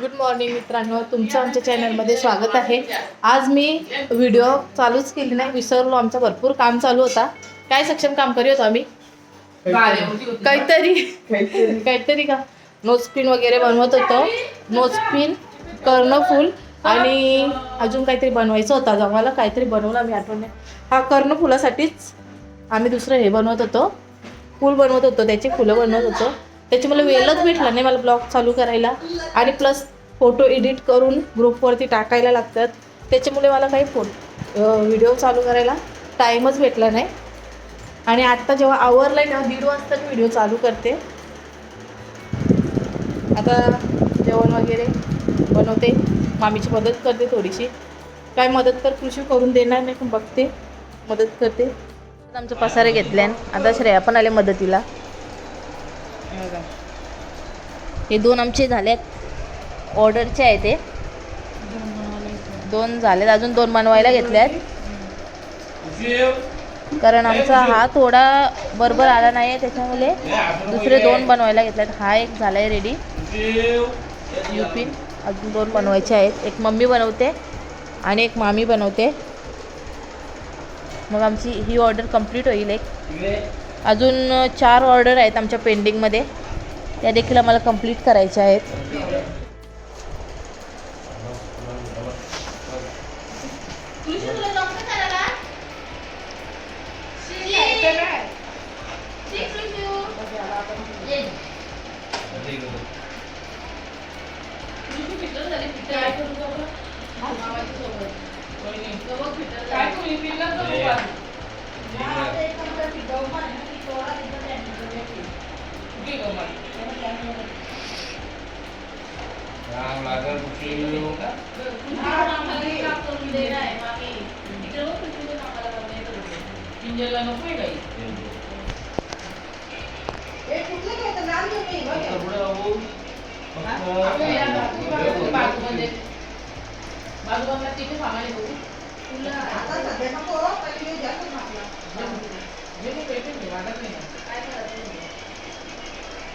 Good morning मित्रांनो तुमचं आमच्या चॅनलमध्ये स्वागत आहे. आज मी व्हिडिओ चालूच केली नाही विसरलो आमचा भरपूर काम चालू होता. काय सक्षम काम करी होतो आम्ही? काहीतरी. काहीतरी. का? नोजपिन वगैरे बनवत होतो. नोजपिन कर्णफूल आणि अजून काहीतरी बनवायचं होतं. आज आम्हाला काहीतरी बनवलं आम्ही आठवण नाही. हा कर्णफुलासाठीच आम्ही दुसरं हे बनवत होतो. फूल बनवत होतो त्याची फुलं बनवत होतो. त्याची मला वेळच भेटला नाही मला ब्लॉग चालू करायला. आणि प्लस फोटो एडिट करून ग्रुपवरती टाकायला लागतात. त्याच्यामुळे मला काही फो व्हिडिओ चालू करायला टाईमच भेटला नाही. आणि आत्ता जेव्हा आवरलं आहे ना दीड वाजता मी व्हिडिओ चालू करते. आता जेवण वगैरे बनवते. मामीची मदत करते थोडीशी. काय मदत तर कृषी करून देणार नाही पण बघते. मदत करते. आमचं पसारे घेतल्यान. आता श्रेया पण आले मदतीला. हे दोन आमचे झालेत. ऑर्डरचे आहे ते. दोन झालेत. अजून दोन बनवायला घेतले आहेत कारण आमचा हा थोडा बरोबर आला नाही आहे त्याच्यामुळे दुसरे दोन बनवायला घेतले आहेत हा एक झाला आहे रेडी युपिन अजून दोन बनवायचे आहेत. एक मम्मी बनवते आणि एक मामी बनवते. मग आमची ही ऑर्डर कंप्लीट होईल एक. अजून चार ऑर्डर आहेत आमच्या पेंडिंगमध्ये त्या देखील आम्हाला कंप्लीट करायच्या आहेत. आपलं ते ना पॅन्डल आपल्या याचं पॅन्डल करून ठेवले तर ते गहू पानाचं करून ठेवले. हा, ते- ते साधं पॅन्डल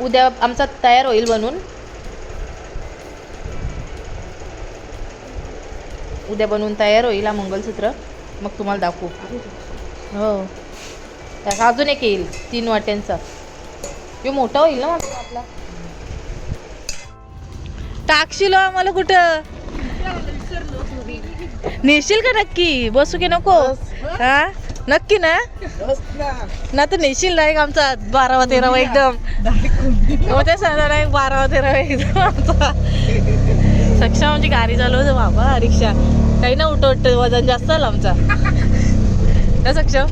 उद्या आमचा तयार होईल बनून. उद्या बनवून तयार होईल हा मंगलसूत्र. मग तुम्हाला दाखवू. हो. त्यात अजून एक येईल तीन वाट्यांचा. तो मोठा होईल ना आपला? टाकशील हो आम्हाला कुठं? नेशील का नक्की? बसू की नको? हा? नक्की ना? ना तर नेशील नाही का आमचा बारावा तेरावा एकदम. ते सांगता नाही बारावा तेरावा एकदम आमचा. सक्षम आमची गाडी चालवतो बाबा रिक्षा. काही ना उठ उठ वजन जास्त आलं आमचा. ना सक्षम?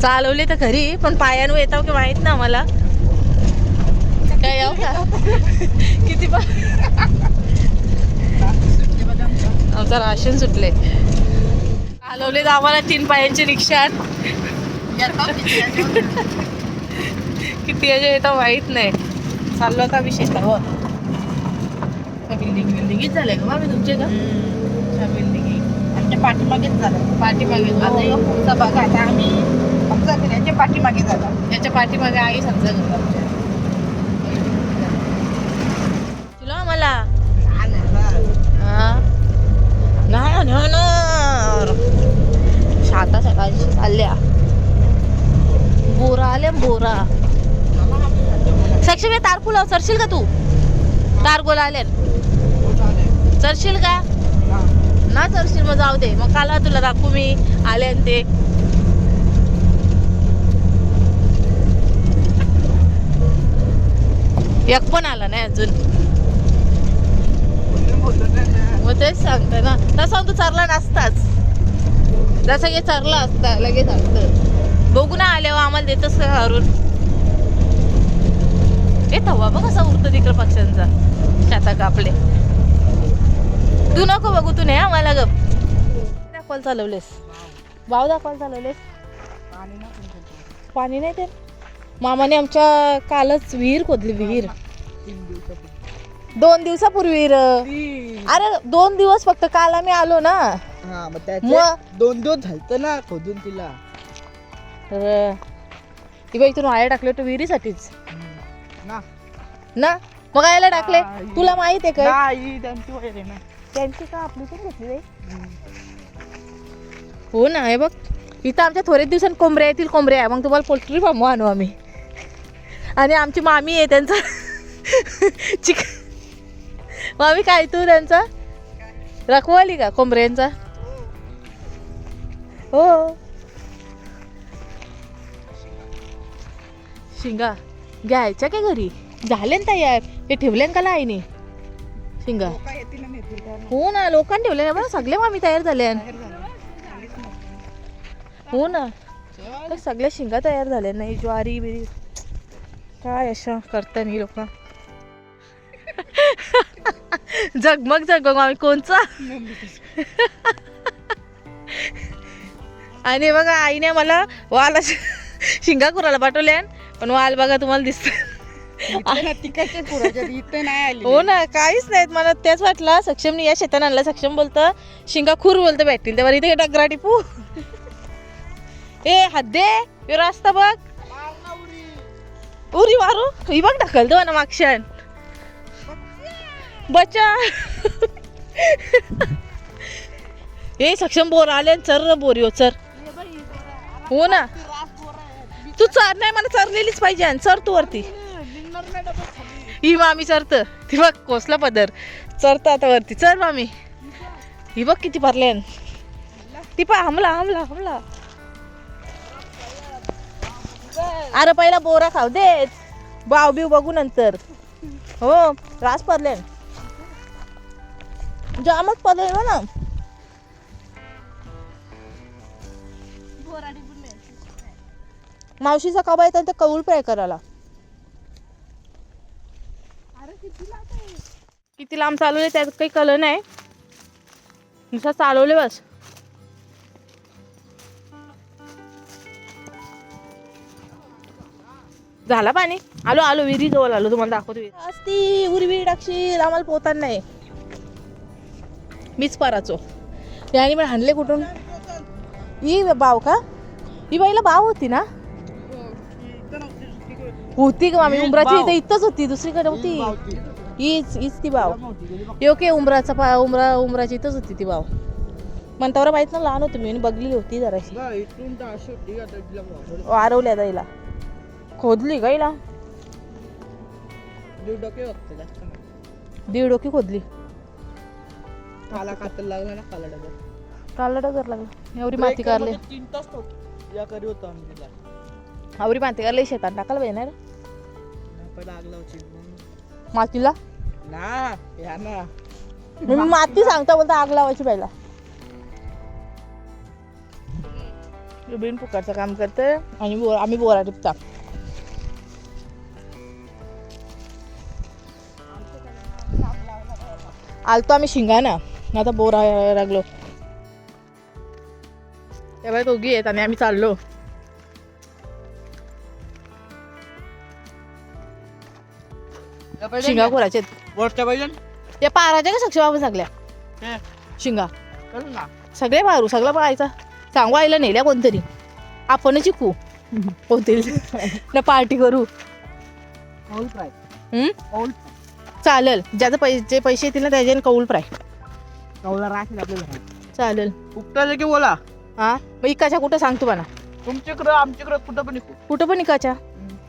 चालवले तर खरी पण पायानं येताव की माहीत ना आम्हाला. काय याव का? किती पण आमचा. राशन सुटले चालवले तर आम्हाला तीन पायांची रिक्षा किती येतं माहीत नाही. चाललो आता आम्ही शेतावर बिल्डिंग बिल्डिंगच झालंय का मामी तुमचे का बिल्डिंग आमच्या पाठीमागेच झालं. पाठीमागे आता हो. पुढचा भाग आता आम्ही आमचा घराच्या पाठीमागे झाला याच्या पाठीमागे आई समजा घर आमच्या तुला आम्हाला हा नाही नेणार शाता सकाळची चालल्या. बोरा आल्या बोरा. सक्षम तारकुल चरशील का तू? तारगोल आल्या चरशील का? ना चरशील मग जाऊ दे. मग काला तुला दाखवू मी. आले ते. एक पण आला नाही अजून. मग तेच सांगते ना. तसा तू चारला नसताच. जसा की चारला असता लगेच असतं. बघू ना आल्यावर आम्हाला देतच का हरून. ए तवा बघ असा उरतो तिकडं पक्ष्यांचा. आता कापले. तू नको बघू तू नाही आम्हाला गप. दाखवायला चालवलेस? भाव दाखवायला चालवलेस. पाणी नाही ते. मामाने आमच्या कालच विहीर खोदली विहीर. दोन दिवसापूर्वी र. अरे दोन दिवस फक्त काल आम्ही आलो ना. हा मग त्याचे मग? दोन दिवस झालत ना खोदून तिला. ती बाई इथून वाया टाकले होते विहिरीसाठीच. ना. ना? मग आयला टाकले. तुला माहीत आहे का? नाही त्यांची ना. त्यांची का आपली पण घेतली बाई? हो ना हे बघ. इथं आमच्या थोड्याच दिवसांनी कोंबड्या येतील कोंबड्या आहे. मग तुम्हाला पोल्ट्री फार्म आणू आम्ही. आणि आमची मामी आहे त्यांचा. चिकन मामी काय तू त्यांचा? रखवाली का कोंबऱ्यांचा? हो. शिंगा घ्यायच्या काय घरी? झाले ना तयार. हे ठेवले का आईने शिंगा. हो ना लोकांनी ठेवले ना बरं सगळे मामी तयार झाले हो ना. सगळ्या शिंगा तयार झाल्या नाही ज्वारी बिरी काय अशा करता नाही लोक? जगमग जगमग आम्ही कोणचा. आणि बघा आईने मला वाल अशा शिंगा कुराला पाठवल्या पण वाल बघा तुम्हाला दिसत नाही हो ना काहीच नाहीत मला तेच वाटलं. सक्षमने या शेतान आणला. सक्षम बोलतं शिंगा खूर बोलतं भेटतील. तेव्हा इथे डगरा टिपू. ए हद्दे यो रास्ता बघ. उरी. मारू. ही बघ ढकलतो ना मागशान बचा ए सक्षम बोर आले चर बोर हो चर. हो ना. तू चर नाही मला चरलेलीच पाहिजे आणि चर तू वरती. ही मामी चरत. ती बघ कोसला पदर. चरत आता वरती. चर मामी. ही बघ किती भरले ती पा हमला हमला हमला. अरे पहिला बोरा खाऊ देच बाव बिव बघू नंतर. हो रास पडले जामच पडले ना मावशीचा कबा येतात तर कौल फ्राय करायला किती लांब चालवले त्यात काही कळलं नाही नुसतं चालवले बस झाला पाणी आलो आलो विहिरी जवळ आलो तुम्हाला दाखवतो. असती उर्वी टाकशील आम्हाला पोहताना नाही मीच पराचो. याने पण हाणले कुठून? ही बाव का? ही बाईला बाव होती ना? होती का मामी उमराची इथं इथंच होती दुसरीकडे होती. हीच हीच ती बाव. योके उमराचा पा उमरा उमराची इथंच होती ती बाव. म्हणतावर माहीत ना लहान होती मी आणि बघली होती जराशी. वारवल्या जाईला खोदली नाही. दीड डोकी खोदली. काला कातर लागला ना काला काढला डगर लागला. एवढी माती ब्रेकमध्ये तीन तास तो या करी होतो आम्ही तिला. एवढी माती काढली शेतात टाकायला पाहिजे ना रे. पहिला आग लावची मग मातीला? ना या ना. मी माती सांगता बोलता आग लावायची पहिला. बिन पुकारचं काम करते आणि बोर आम्ही बोरा टिपता. आलतो आम्ही शिंगाना. आता बोरा लागलो. तेव्हा दोघी आहेत आणि आम्ही चाललो. शिंगा कोराचे वरच्या पाहिजे या पाराच्या का सक्षम आपण सगळ्या? शिंगा. ना. सगळे मारू सगळं पाहायचा. सांगू आईला नेल्या कोणतरी. आपणच शिकू. होतील. ना पार्टी करू. चालेल. ज्याचं पैसे जे पैसे येतील ना त्याच्याने कौल फ्राय. कौला राखेल आपल्या घरात चालेल. उपटायचं की बोला? हा? मग इकाच्या कुठं सांग तू मला? तुमच्याकडं आमच्याकडं कुठं पण इकू. कुठं पण इकाच्या.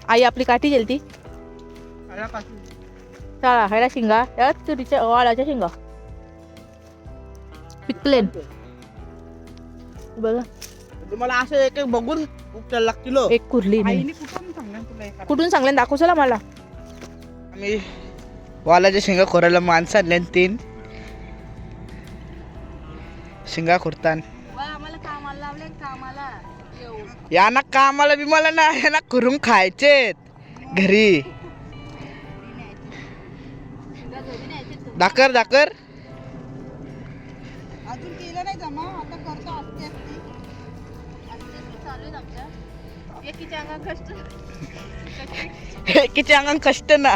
आई आपली काठी सगळ्या पासून चाळा हायला शिंगा या तुरीच्या वाळाच्या शिंगा. पिकलेन बघा. तुम्हाला असं एक एक बघून उपटायला लागतील हो. एक कुर्ली नाही. आईने कुठं सांगणार तुला कुठून सांगले? दाखव चला मला. आम्ही वालाच्या शेंगा खोरायला माणसं आणले आणि तीन. शिंगा खुरतान. यांना कामाला बिमाला ना यांना करून खायचेत घरी. दाकर दाकर. अजून एकीच्या कष्ट. ना.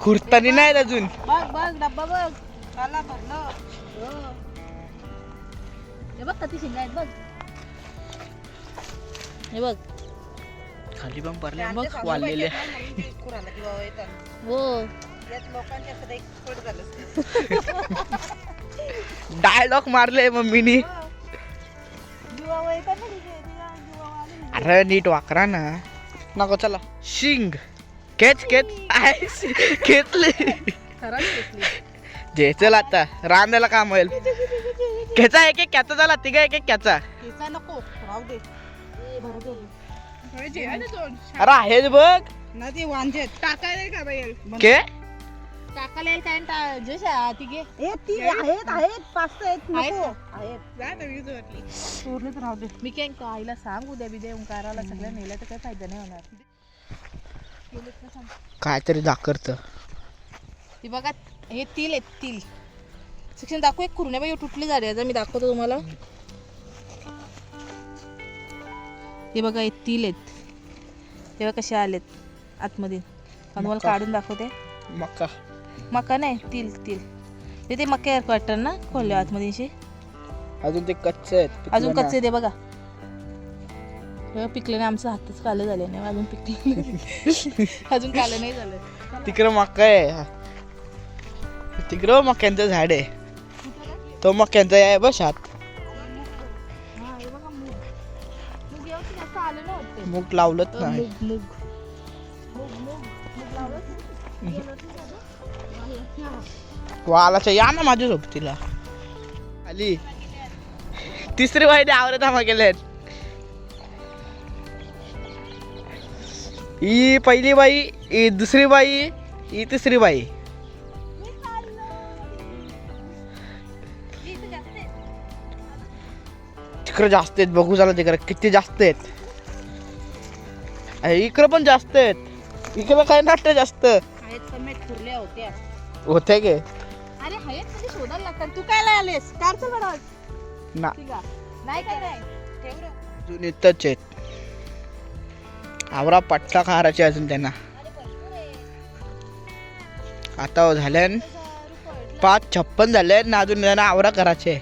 खुर्तानी नाही अजून. बघ बघ डब्बा बघ भरलं. हे बघ किती शिंगा आहेत बघ. हे बघ. खाली पण भरले मग वाढलेले हो डायलॉग मारले मम्मीनी. अरे नीट वाकरा ना. नको चला. शिंग. केच केच घेतले जे चल आता. रांधायला काम होईल. खेचा एक एक कॅचा झाला तिघा एक एक कॅचा. नको राहू दे. अरे आहेच बघ. टाकायला का बाई? के? टाकायला येईल काय टा- जे शा- ती घे. आहेत आहेत. पाच आहेत. आहेत नको? आहेत. तर राहू दे. मी काय आईला सांग उद्या बिद्या ओंकाराला सगळ्या नेलं तर काही फायदा नाही होणार. काहीतरी ती बघा हे तिल आहेत तिल. शिक्षण दाखवू एक कुरण्या बाई तुटली झाली आता मी दाखवतो तुम्हाला. हे बघा हे तिल आहेत. हे बघा कसे आलेत आतमध्ये. तुम्हाला काढून दाखवते. मका. मका नाही तिल तिल. ते ते मक्या वाटतं ना खोलले आतमध्ये अजून ते कच्चे आहेत अजून कच्चे दे बघा. पिकले नाही आमचं हातच कालं झाले नाही अजून पिकले. अजून कालं नाही झालं. तिकडं मका आहे. तिकडं मक्यांचं झाड आहे. तो मक्यांचा आहे बघा मूग लावलंच नाही? वालाच्या या ना माझ्या सोबतीला आली तिसरी वाईट आवडत आम्हा गेले ही पहिली बाई ही दुसरी बाई ही तिसरी बाई तिकडं जास्त आहेत बघू झालं तिकडं. किती जास्त आहेत? इकडं पण जास्त आहेत. इकडं काय नाट्य जास्त? होत्या होते. गे अरे म्हणजे शोधायला लागतात. तू काय आलेस? कारचं बडा ना. ठीक आहे. नाही काय आहेत. आवरा पट्टा खाराचे अजून त्यांना. आता झाल्यान पाच छप्पन झाले ना अजून त्यांना आवरा करायचे.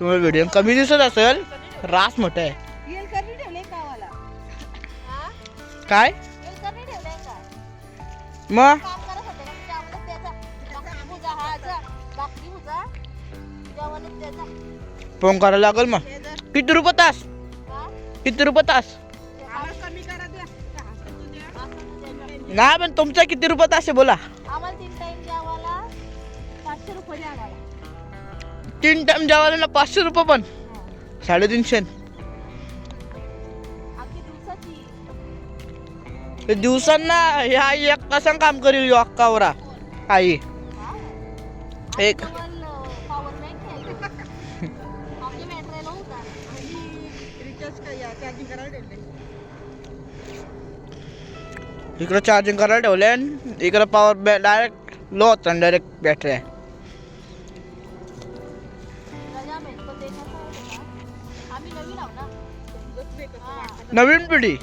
तुम्हाला व्हिडिओ कमी दिसत असेल रास मोठं आहे. काय? मग? काम करत होते का तुझ्या आवडत त्याचा बाकी भुजा जा. बाकी भुजा. तुझ्या आवडत त्याचा फोन करायला लागेल मग. किती रुपये तास? किती रुपये तास? नाही पण तुमचा किती रुपये तास आहे बोला. आम्हाला तीन टाइम जेवायला पाचशे रुपये तीन टाइम जेवायला ना पाचशे रुपये पण. साडेतीनशे. दिवसांना ह्या एक तासां काम करील यो अक्कावरा आई. एक. इकडं चार्जिंग करायला ठेवले इकडं पॉवर बॅ डायरेक्ट लो होता डायरेक्ट बॅटरी आहे. नवीन पिढी.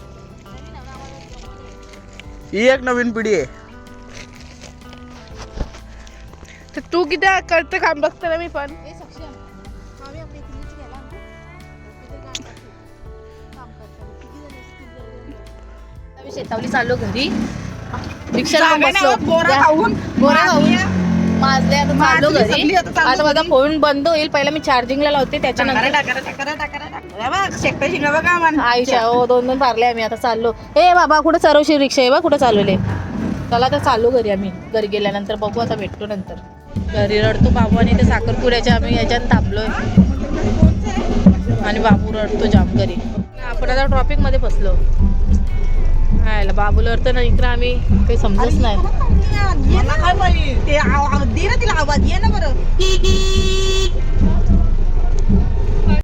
ही एक नवीन पिढी आहे. तर तू किती करते काम? बघते ना मी पण. शेतावली चाललो घरी. रिक्षाला होत, बोरा जा. खाऊन. बोरा खाऊन. माजले आता चाललो घरी. आता माझा फोन बंद होईल. पहिला मी चार्जिंगला लावते त्याच्यानंतर आयुष्या हो दोन दोन पारले आम्ही आता चाललो. ए बाबा कुठं चालवशी रिक्षा आहे बा? कुठं चालवले? चला आता चाललो घरी आम्ही. घरी गेल्यानंतर बघू आता भेटतो नंतर. घरी रडतो बाबू आणि ते साखरपुऱ्याच्या आम्ही याच्यात थांबलोय. आणि बाबू रडतो जाम घरी. आपण आता ट्रॉफिकमध्ये बसलो. हायला बाबूला रडतं ना इकडं आम्ही. काही समजत नाही. ते ना तिला आवाज ये ना बरं.